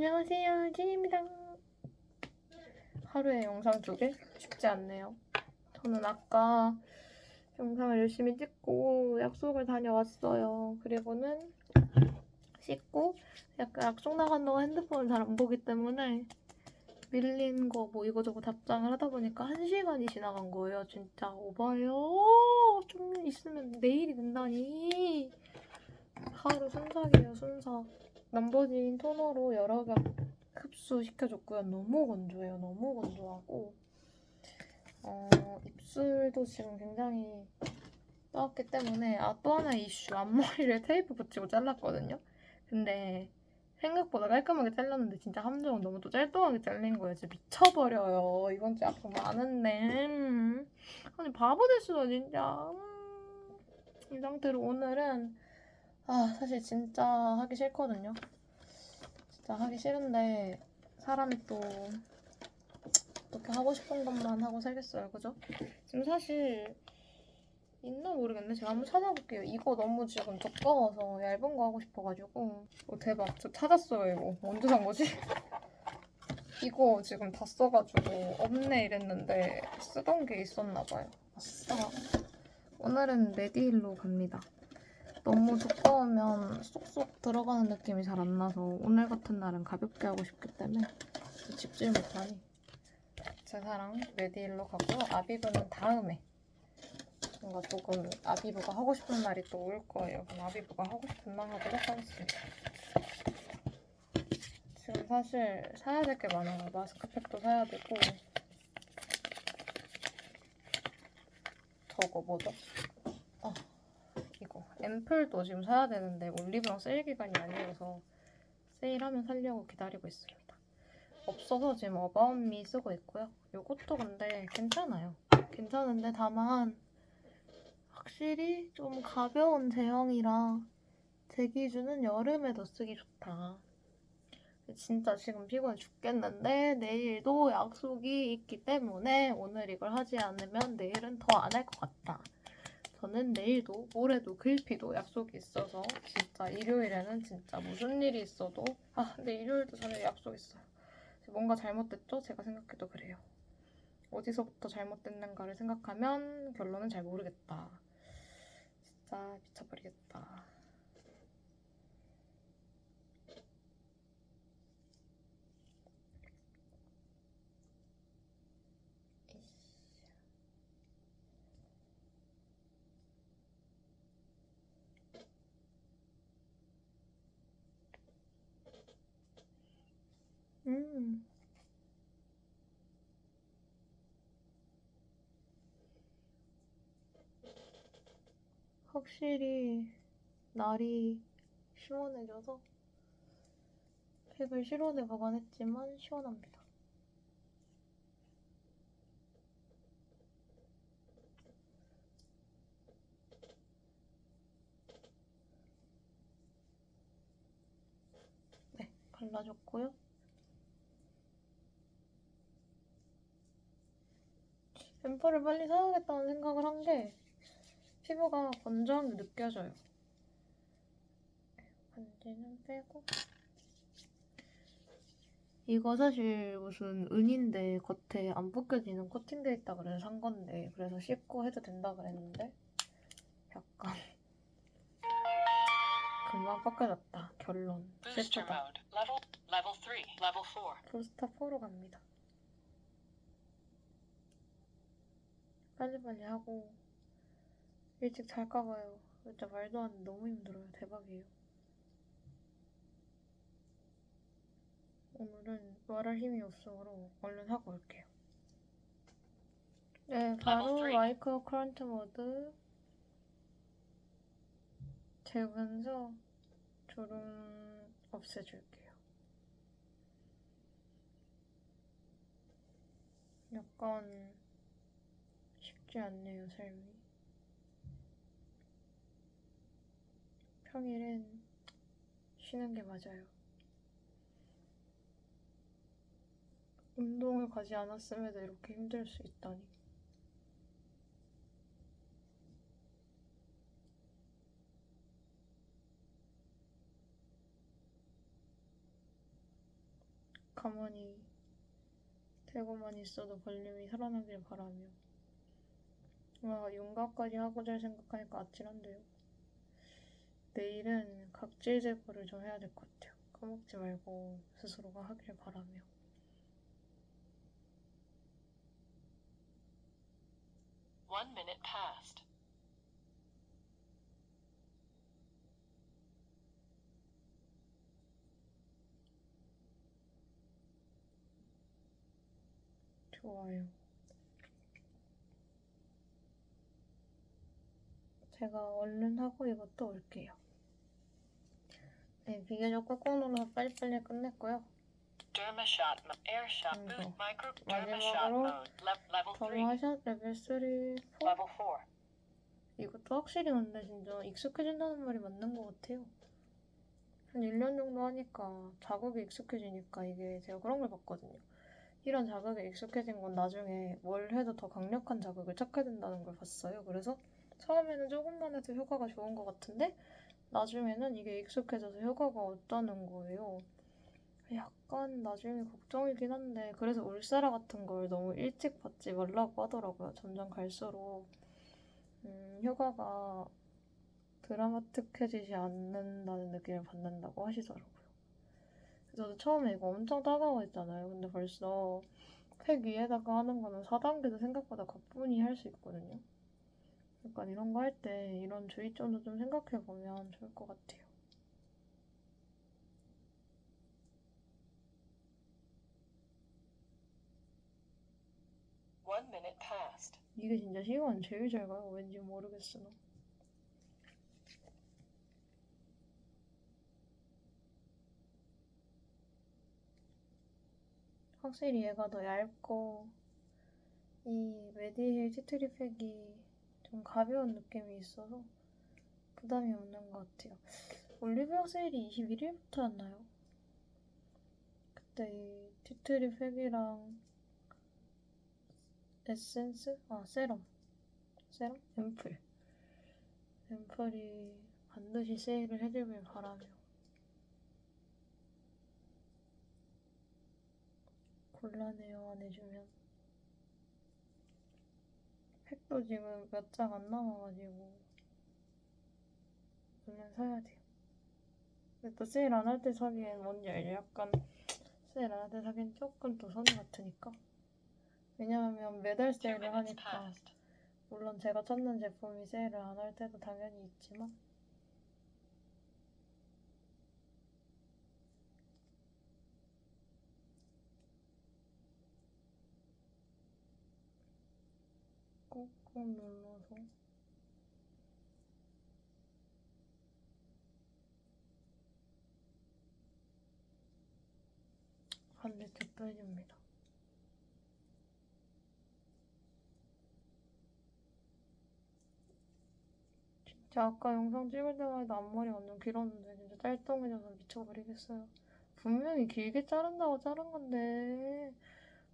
안녕하세요, 찐입니다. 하루에 영상 두 개? 쉽지 않네요. 저는 아까 영상을 열심히 찍고 약속을 다녀왔어요. 그리고는 씻고 약간 약속 나간 동안 핸드폰을 잘 안 보기 때문에 밀린 거 뭐 이거저거 답장을 하다 보니까 한 시간이 지나간 거예요. 진짜 오바예요. 좀 있으면 내일이 된다니. 하루 순삭이에요, 순삭. 남버진 토너로 여러 겹 흡수시켜줬고요. 너무 건조해요. 너무 건조하고 어, 입술도 지금 굉장히 떠왔기 때문에 아 또 하나의 이슈 앞머리를 테이프 붙이고 잘랐거든요. 근데 생각보다 깔끔하게 잘랐는데 진짜 함정은 너무 또 짤뚱하게 잘린 거예요. 진짜 미쳐버려요. 이번 주 약속 많은데 음. 아니 바보 됐어 진짜 음. 이 상태로 오늘은 아 사실 진짜 하기 싫거든요. 진짜 하기 싫은데 사람이 또 어떻게 하고 싶은 것만 하고 살겠어요, 그죠? 지금 사실 있나 모르겠네. 제가 한번 찾아볼게요. 이거 너무 지금 두꺼워서 얇은 거 하고 싶어가지고. 오 대박, 저 찾았어요 이거. 언제 산 거지? 이거 지금 다 써가지고 없네 이랬는데 쓰던 게 있었나 봐요. 아싸. 오늘은 메디힐로 갑니다. 너무 두꺼우면 쏙쏙 들어가는 느낌이 잘 안 나서 오늘 같은 날은 가볍게 하고 싶기 때문에 집질 못하니 제 사랑 메디힐로 가고요. 아비브는 다음에 뭔가 조금 아비브가 하고 싶은 날이 또 올 거예요. 그럼 아비브가 하고 싶은 날 하도록 하겠습니다. 지금 사실 사야 될 게 많아요. 마스크팩도 사야 되고 저거 뭐죠? 아 이거 앰플도 지금 사야 되는데 올리브영 세일 기간이 아니어서 세일하면 살려고 기다리고 있습니다. 없어서 지금 어바웃미 쓰고 있고요. 이것도 근데 괜찮아요. 괜찮은데 다만 확실히 좀 가벼운 제형이라 제 기준은 여름에 더 쓰기 좋다. 진짜 지금 피곤해 죽겠는데 내일도 약속이 있기 때문에 오늘 이걸 하지 않으면 내일은 더 안 할 것 같다. 저는 내일도 모레도 글피도 약속이 있어서 진짜 일요일에는 진짜 무슨 일이 있어도 아 근데 일요일도 저녁에 약속 있어요. 뭔가 잘못됐죠? 제가 생각해도 그래요. 어디서부터 잘못됐는가를 생각하면 결론은 잘 모르겠다. 진짜 미쳐버리겠다. 음. 확실히 날이 시원해져서 팩을 실온에 보관했지만 시원합니다. 네, 갈라졌고요. 앰플을 빨리 사야겠다는 생각을 한 게 피부가 건조한 게 느껴져요. 반지는 빼고 이거 사실 무슨 은인데 겉에 안 벗겨지는 코팅돼 있다 그래서 산 건데 그래서 씻고 해도 된다 그랬는데 약간 금방 벗겨졌다 결론 Booster 슬프다 mode. Level level 3. Level 4. 부스터 4로 갑니다 빨리빨리 하고 일찍 잘까 봐요 진짜 말도 안 돼 너무 힘들어요 대박이에요 오늘은 말할 힘이 없으므로 얼른 하고 올게요. 네, 바로. 마이크로 커런트 모드 재우면서 주름 없애줄게요. 약간 쉽지 않네요, 삶이. 평일엔 쉬는 게 맞아요. 운동을 가지 않았음에도 이렇게 힘들 수 있다니. 가만히 되고만 있어도 볼륨이 살아나길 바라며 와 윤곽까지 하고 잘 생각하니까 아찔한데요 내일은 각질 제거를 좀 해야 될 것 같아요 까먹지 말고 스스로가 하길 바라며 One minute passed. 좋아요. 제가 얼른 하고 이것도 올게요. 네, 비교적 꾹꾹 눌러서 빨리빨리 끝냈고요. Micro, derma shot 마지막으로 mode, Le- level 3, 더마샷 레벨 3, 4. level 4. 이것도 확실히 근데 진짜 익숙해진다는 말이 맞는 것 같아요. 한 1년 정도 하니까 자극에 익숙해지니까 이게 제가 그런 걸 봤거든요. 이런 자극에 익숙해진 건 나중에 뭘 해도 더 강력한 자극을 찾게 된다는 걸 봤어요. 그래서 처음에는 조금만 해도 효과가 좋은 것 같은데 나중에는 이게 익숙해져서 효과가 없다는 거예요. 약간 나중에 걱정이긴 한데 그래서 울세라 같은 걸 너무 일찍 받지 말라고 하더라고요. 점점 갈수록 음, 효과가 드라마틱해지지 않는다는 느낌을 받는다고 하시더라고요. 저도 처음에 이거 엄청 따가워했잖아요. 근데 벌써 팩 위에다가 하는 거는 4단계도 생각보다 가뿐히 할 수 있거든요. 약간 이런 거 할 때 이런 주의점도 좀 생각해 보면 좋을 것 같아요. 이게 진짜 시간 제일 잘 가요. 왠지 모르겠으나. 확실히 얘가 더 얇고 이 메디힐 티트리 팩이 좀 가벼운 느낌이 있어서 부담이 없는 것 같아요. 올리브영 세일이 21일부터였나요? 그때 이 티트리 팩이랑 에센스? 아, 세럼. 세럼? 앰플. 앰플이 반드시 세일을 해주길 바라며. 곤란해요, 안 해주면. 팩도 지금 몇 장 안 남아가지고. 얼른 사야 돼요. 근데 또 세일 안 할 때 사기엔 뭔지 알죠? 약간 세일 안 할 때 사기엔 조금 또 손해 같으니까. 왜냐하면 매달 세일을 하니까. 물론 제가 찾는 제품이 세일을 안 할 때도 당연히 있지만 꾹꾹 눌러서 반대쪽 빼줍니다. 진짜 아까 영상 찍을 해도 앞머리 완전 길었는데 진짜 딸똥해져서 미쳐버리겠어요. 분명히 길게 자른다고 자른 건데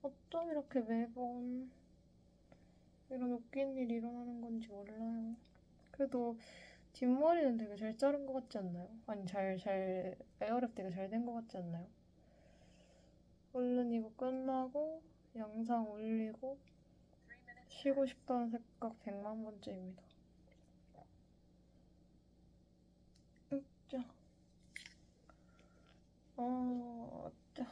어쩜 이렇게 매번 이런 웃긴 일이 일어나는 건지 몰라요. 그래도 뒷머리는 되게 잘 자른 것 같지 않나요? 아니 잘 잘 에어랩 되게 잘 된 것 같지 않나요? 얼른 이거 끝나고 영상 올리고 쉬고 싶다는 생각 100만 번째입니다. 으짜. 어, 짜.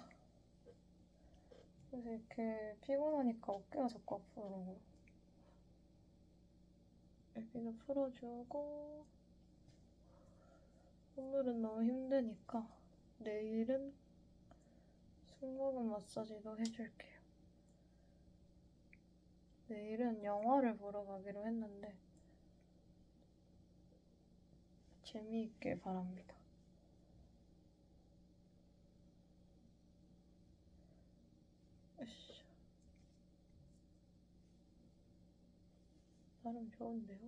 그래서 이렇게 피곤하니까 어깨가 자꾸 아프더라고요. 여기도 풀어주고, 오늘은 너무 힘드니까 내일은 승모근 마사지도 해줄게요. 내일은 영화를 보러 가기로 했는데 재미있길 바랍니다. 나름 좋은데요?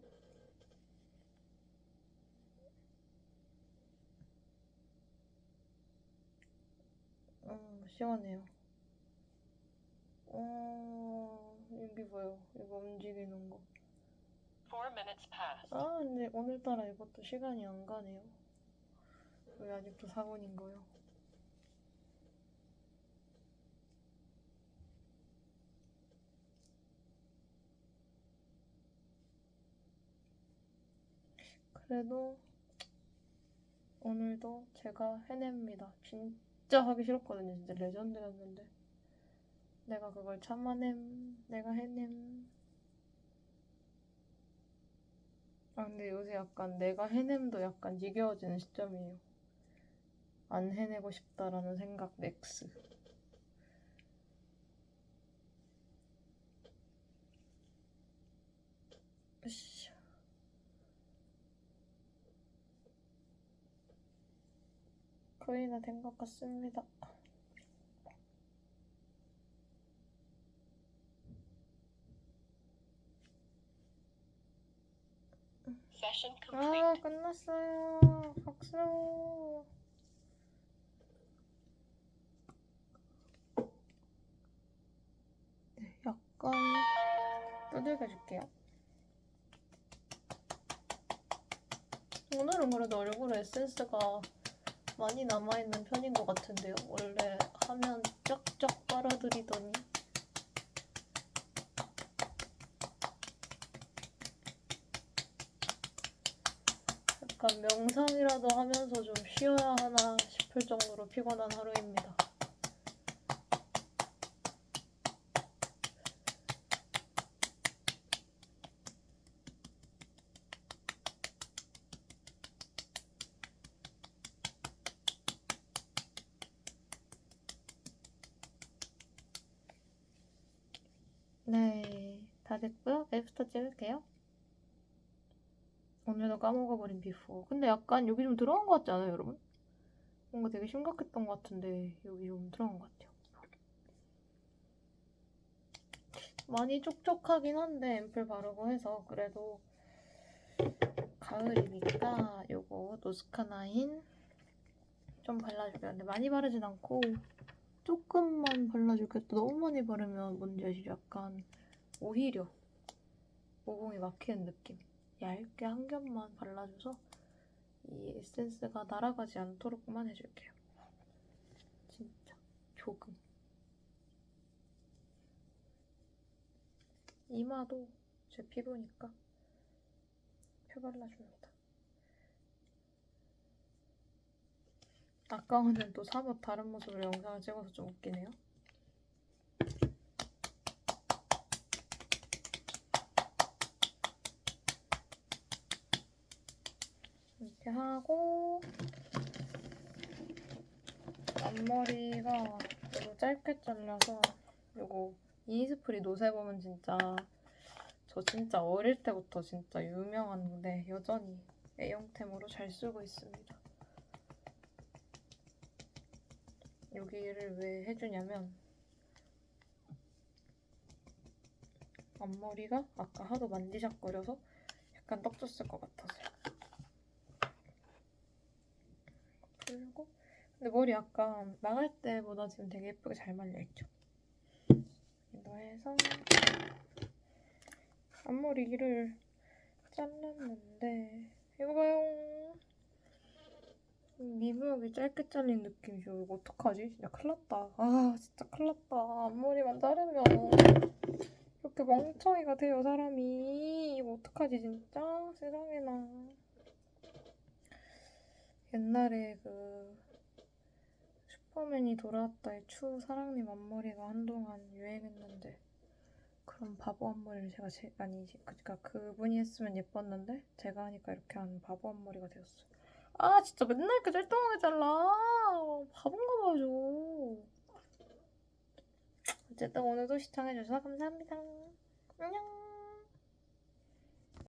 음, 시원해요. 어, 여기 뭐요? 이거 움직이는 거. 아, 근데 오늘따라 이것도 시간이 안 가네요. 왜 아직도 4분인 거요? 그래도 오늘도 제가 해냅니다. 진짜 하기 싫었거든요. 진짜 레전드였는데. 내가 그걸 참아냄. 내가 해냄. 아, 근데 요새 약간 내가 해냄도 약간 지겨워지는 시점이에요. 안 해내고 싶다라는 생각 맥스. 으쌰. 거의 다된것 같습니다. 아, 끝났어요. 박수. 네, 약간 두들겨 줄게요. 오늘은 그래도 얼굴에 에센스가 많이 남아있는 편인 것 같은데요. 원래 하면 쫙쫙 빨아들이더니. 약간 명상이라도 하면서 좀 쉬어야 하나 싶을 정도로 피곤한 하루입니다. 네, 다 됐고요. 애프터 찍을게요. 오늘도 까먹어버린 비포. 근데 약간 여기 좀 들어간 것 같지 않아요, 여러분? 뭔가 되게 심각했던 것 같은데 여기 좀 들어간 것 같아요. 많이 촉촉하긴 한데 앰플 바르고 해서 그래도 가을이니까 요거 노스카나인 좀 발라줄게요. 근데 많이 바르진 않고 조금만 발라줄게요. 또 너무 많이 바르면 뭔지 아시죠? 약간 오히려 모공이 막히는 느낌. 얇게 한 겹만 발라줘서 이 에센스가 날아가지 않도록만 해줄게요. 진짜 조금. 이마도 제 피부니까 펴발라줍니다. 아까워는 또 사뭇 다른 모습으로 영상을 찍어서 좀 웃기네요. 이렇게 하고 앞머리가 너무 짧게 잘라서 요거 이니스프리 노세범은 진짜 저 진짜 어릴 때부터 진짜 유명한데 여전히 애용템으로 잘 쓰고 있습니다. 여기를 왜 해주냐면 앞머리가 아까 하도 만지작거려서 약간 떡졌을 것 같아서요. 풀고. 근데 머리 약간 나갈 때보다 지금 되게 예쁘게 잘 말려있죠? 이거 해서 앞머리를 잘랐는데 이거 봐요. 미묘하게 짧게 잘린 느낌이죠 이거 어떡하지? 진짜 큰일 났다. 아 진짜 큰일 났다. 앞머리만 자르면 이렇게 멍청이가 돼요 사람이. 이거 어떡하지 진짜? 세상에나 옛날에 그 슈퍼맨이 돌아왔다의 추 사랑님 앞머리가 한동안 유행했는데 그런 바보 앞머리를 제가 제, 아니 그니까 그분이 했으면 예뻤는데 제가 하니까 이렇게 하는 바보 앞머리가 되었어요. 아 진짜 맨날 이렇게 짤뚱하게 잘라 바본가 봐요. 어쨌든 오늘도 시청해주셔서 감사합니다. 안녕.